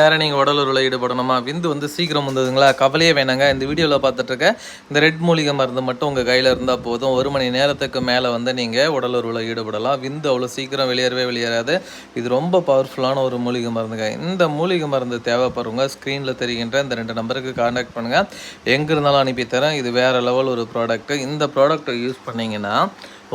நேரம் நீங்கள் உடல் ஈடுபடணுமா? விந்து வந்து சீக்கிரம் வந்ததுங்களா? கவலையே வேணாங்க. இந்த வீடியோவில் பார்த்துட்டு இருக்க இந்த ரெட் மூலிகை மருந்து மட்டும் உங்கள் கையில் இருந்தால் போதும். ஒரு மணி நேரத்துக்கு மேலே வந்து நீங்கள் உடல் ஈடுபடலாம். விந்து அவ்வளோ சீக்கிரம் வெளியேறவே வெளியேறாது. இது ரொம்ப பவர்ஃபுல்லான ஒரு மூலிகை மருந்துங்க. இந்த மூலிகை மருந்து தேவைப்படுறவங்க ஸ்க்ரீனில் தெரிகின்ற இந்த ரெண்டு நம்பருக்கு காண்டாக்ட் பண்ணுங்கள் எங்கே இருந்தாலும் அனுப்பி தரேன் இது வேறு லெவல் ஒரு ப்ராடக்ட்டு இந்த ப்ராடக்ட்டை யூஸ் பண்ணிங்கன்னா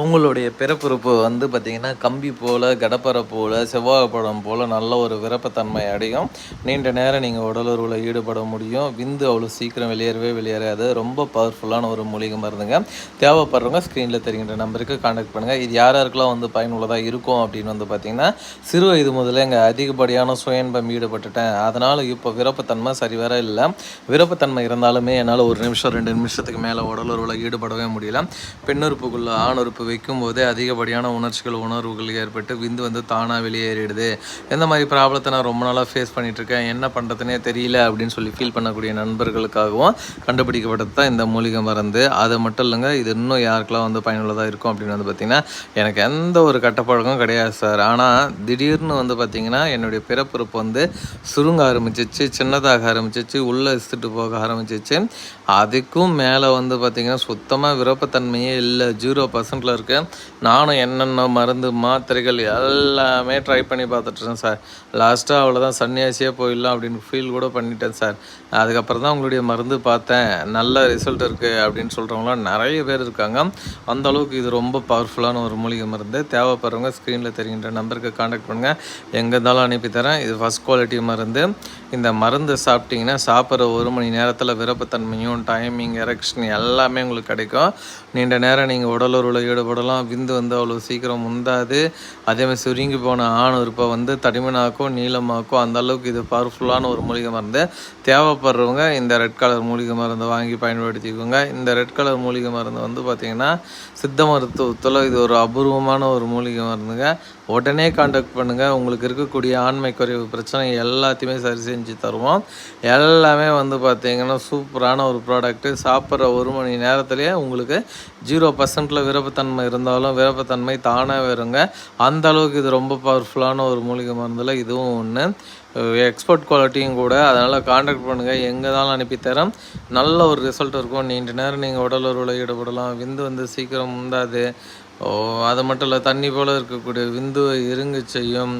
உங்களுடைய பிறப்புறுப்பு வந்து பார்த்திங்கன்னா கம்பி போல் கடப்பரை போல் செவ்வாய் படம் போல் நல்ல ஒரு விருப்பத்தன்மை அடையும். நீண்ட நேரம் நீங்கள் உடலுறவில் ஈடுபட முடியும். விந்து அவ்வளோ சீக்கிரம் வெளியேறவே வெளியேறாது. ரொம்ப பவர்ஃபுல்லான ஒரு மூலிகை மருந்துங்க. தேவைப்படுறவங்க ஸ்க்ரீனில் தெரிகின்ற நம்பருக்கு காண்டாக்ட் பண்ணுங்கள் இது யார் யாருக்கெல்லாம் வந்து பயனுள்ளதாக இருக்கும் அப்படின்னு வந்து பார்த்திங்கன்னா சிறு வயது முதல்ல எங்கள் அதிகப்படியான சுயன்பம் ஈடுபட்டுட்டேன். அதனால் இப்போ விருப்பத்தன்மை சரி வர இல்லை. விருப்பத்தன்மை இருந்தாலுமே என்னால் ஒரு நிமிஷம் ரெண்டு நிமிஷத்துக்கு மேலே உடலுறவில் ஈடுபடவே முடியல. பெண்ணுறுப்புக்குள்ள ஆணுறுப்பு வைக்கும் போதே அதிகப்படியான உணர்ச்சிகள் உணர்வுகள் ஏற்பட்டு விந்து வந்து தானாக வெளியேறிடுது எந்த மாதிரி ப்ராப்ளத்தை நான் ரொம்ப நாளாக ஃபேஸ் பண்ணிகிட்ருக்கேன் இருக்கேன் என்ன பண்ணுறதுனே தெரியல அப்படின்னு சொல்லி ஃபீல் பண்ணக்கூடிய நண்பர்களுக்காகவும் கண்டுபிடிக்கப்பட்டது தான் இந்த மூலிகை மருந்து. அது மட்டும் இல்லைங்க இது இன்னும் யாருக்கெல்லாம் வந்து பயனுள்ளதாக இருக்கும் அப்படின்னு வந்து பார்த்திங்கன்னா எனக்கு எந்த ஒரு கட்டப்பழக்கம் கிடையாது சார் ஆனால் திடீர்னு வந்து பார்த்திங்கன்னா என்னுடைய பிறப்புறுப்பு வந்து சுருங்க ஆரம்பிச்சிச்சு சின்னதாக ஆரம்பிச்சிச்சு உள்ளே இசுட்டு போக ஆரம்பிச்சிச்சு. அதுக்கும் மேலே வந்து பார்த்திங்கன்னா சுத்தமாக விருப்பத்தன்மையே இல்லை. ஜீரோ பர்சன்டில் இருக்கு. நானும் என்னென்ன மருந்து மாத்திரைகள் எல்லாமே ட்ரை பண்ணி பார்த்துட்ருக்கேன் சார் லாஸ்ட்டாக அவ்வளோதான் சன்னியாசியே போயிடலாம் அப்படின்னு ஃபீல் கூட பண்ணிட்டேன் சார் அதுக்கப்புறம் தான் உங்களுடைய மருந்து பார்த்தேன். நல்ல ரிசல்ட் இருக்குது அப்படின்னு சொல்கிறவங்களாம் நிறைய பேர் இருக்காங்க. அந்த அளவுக்கு இது ரொம்ப பவர்ஃபுல்லான ஒரு மூலிகை மருந்து. தேவைப்படுறவங்க ஸ்க்ரீனில் தெரிகின்ற நம்பருக்கு காண்டாக்ட் பண்ணுங்கள் எங்கே இருந்தாலும் அனுப்பி தரேன். இது ஃபஸ்ட் குவாலிட்டி மருந்து. இந்த மருந்து சாப்பிட்டீங்கன்னா சாப்பிட்ற ஒரு மணி நேரத்தில் விருப்பத்தன்மையும் டைமிங் எரக்ஷன் எல்லாமே உங்களுக்கு கிடைக்கும். நீண்ட நேரம் நீங்கள் உடலுறவில் ஈடுபடலாம் விந்து வந்து அவ்வளோ சீக்கிரம் முந்தாது. அதேமாதிரி சுருங்கி போன ஆண் உறுப்பை வந்து தடிமனாக்கும் நீளமாக்கும் அந்த அளவுக்கு இது பவர்ஃபுல்லான ஒரு மூலிகை மருந்து. தேவைப்படுறவங்க இந்த ரெட் கலர் மூலிகை மருந்தை வாங்கி பயன்படுத்திக்கோங்க. இந்த ரெட் கலர் மூலிகை மருந்து வந்து பார்த்திங்கன்னா சித்த மருத்துவத்தில் இது ஒரு அபூர்வமான ஒரு மூலிகை மருந்துங்க. உடனே காண்டாக்ட் பண்ணுங்கள் உங்களுக்கு இருக்கக்கூடிய ஆண்மை குறைவு பிரச்சனை எல்லாத்தையுமே சரி செஞ்சு தருவோம். எல்லாமே வந்து பார்த்தீங்கன்னா சூப்பரான ஒரு ப்ராடக்ட்டு சாப்பிட்ற ஒரு மணி நேரத்துலேயே உங்களுக்கு ஜீரோ பர்சன்ட்டில் விருப்பத்தன்மை இருந்தாலும் விருப்பத்தன்மை தானாக வருங்க அந்த அளவுக்கு இது ரொம்ப பவர்ஃபுல்லான ஒரு மூலிகை மருந்தில் இதுவும் ஒன்று எக்ஸ்போர்ட் குவாலிட்டியும் கூட. அதனால் காண்டாக்ட் பண்ணுங்கள் எங்கே தான் அனுப்பித்தரோம் நல்ல ஒரு ரிசல்ட் இருக்கும். நீண்ட நேரம் நீங்கள் உடல் உறவில் ஈடுபடலாம். விந்து வந்து சீக்கிரம் உந்தாது ஓ அது மட்டும் இல்லை தண்ணி போல் இருக்கக்கூடிய விந்துவை இருங்க செய்யும்.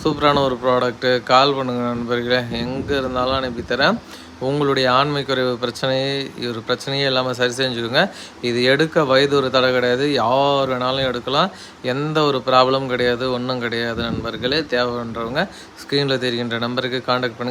சூப்பரான ஒரு ப்ராடக்ட்டு கால் பண்ணுங்கள் நண்பர்களே. எங்கே இருந்தாலும் அனுப்பித்தரேன் உங்களுடைய ஆண்மை குறைவு பிரச்சனையை ஒரு பிரச்சனையே இல்லாமல் சரி செஞ்சுக்கோங்க இது எடுக்க வயது ஒரு தடை கிடையாது. யார் வேணாலும் எடுக்கலாம். எந்த ஒரு ப்ராப்ளமும் கிடையாது. ஒன்றும் கிடையாது நண்பர்களே. தேவைன்றவங்க ஸ்க்ரீனில் தெரிகின்ற நம்பருக்கு காண்டாக்ட் பண்ணி